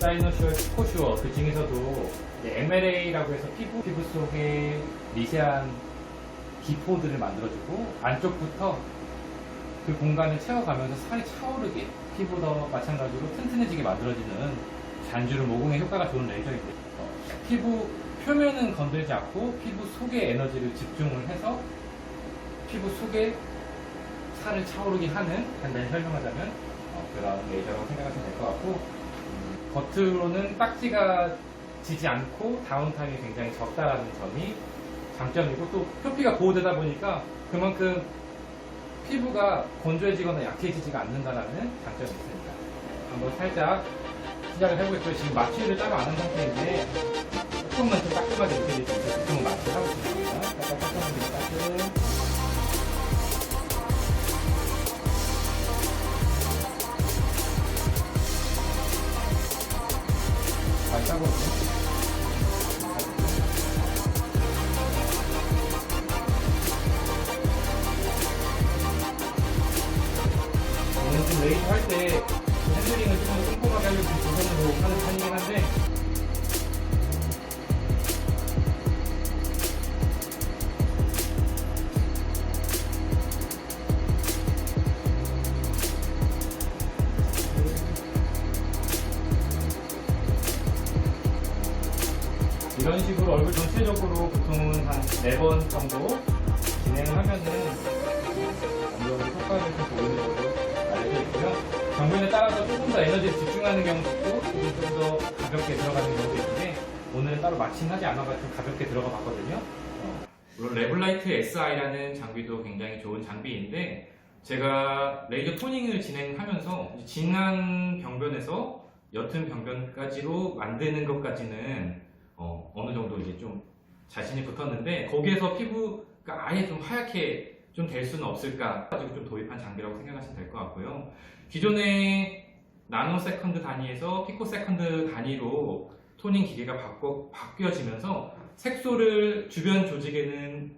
사이노슈어, 스코슈어 그 중에서도 MLA라고 해서 피부 피부 속에 미세한 기포들을 만들어주고 안쪽부터 그 공간을 채워가면서 살이 차오르게 피부도 마찬가지로 튼튼해지게 만들어지는 잔주를 모공에 효과가 좋은 레이저인데 어, 피부 표면은 건들지 않고 피부 속에 에너지를 집중을 해서 피부 속에 살을 차오르게 하는 간단히 설명하자면 어, 그런 레이저라고 생각하시면 될 것 같고 음, 겉으로는 딱지가 지지 않고 다운타임이 굉장히 적다라는 점이 장점이고 또 표피가 보호되다 보니까 그만큼 피부가 건조해지거나 약해지지가 않는다라는 장점이 있습니다. 한번 살짝 시작을 해보겠고요. 지금 마취를 따로 안 한 상태인데 조금만 좀 따끔하게 느껴질 수 있어서 지금은 마취를 따고. 오늘 좀 레이드 할때 핸들링을 좀더 꼼꼼하게 하려고 좀 조선으로 하는 편이긴 한데 이런 식으로 얼굴 전체적으로 보통은 한 4번 정도 진행을 하면은 정도 효과를 좀 보이는 것으로 알려져 있고요. 경면에 따라서 조금 더 에너지를 집중하는 경우도 있고, 조금 좀더 가볍게 들어가는 경우도 있는데, 오늘은 따로 마취하지 않아가지고 가볍게 들어가 봤거든요. 어, 물론 레블라이트 SI라는 장비도 굉장히 좋은 장비인데, 제가 레이저 토닝을 진행하면서 진한 병변에서 옅은 병변까지로 만드는 것까지는 어, 어느 정도 이제 좀 자신이 붙었는데 거기에서 피부가 아예 좀 하얗게 좀 될 수는 없을까 가지고 좀 도입한 장비라고 생각하시면 될 것 같고요. 기존의 나노 세컨드 단위에서 피코 세컨드 단위로 토닝 기계가 바꿔, 바뀌어지면서 색소를 주변 조직에는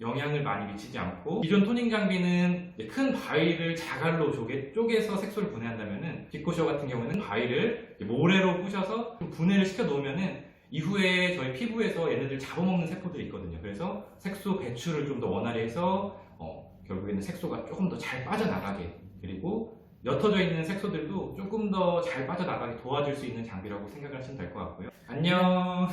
영향을 많이 미치지 않고 기존 토닝 장비는 큰 바위를 자갈로 쪼개, 쪼개서 색소를 분해한다면은 피코쇼 같은 경우는 바위를 모래로 부셔서 좀 분해를 시켜 놓으면은 이후에 저희 피부에서 얘네들 잡아먹는 세포들이 있거든요. 그래서 색소 배출을 좀 더 원활히 해서 어, 결국에는 색소가 조금 더 잘 빠져나가게 그리고 옅어져 있는 색소들도 조금 더 잘 빠져나가게 도와줄 수 있는 장비라고 생각하시면 될 것 같고요. 안녕.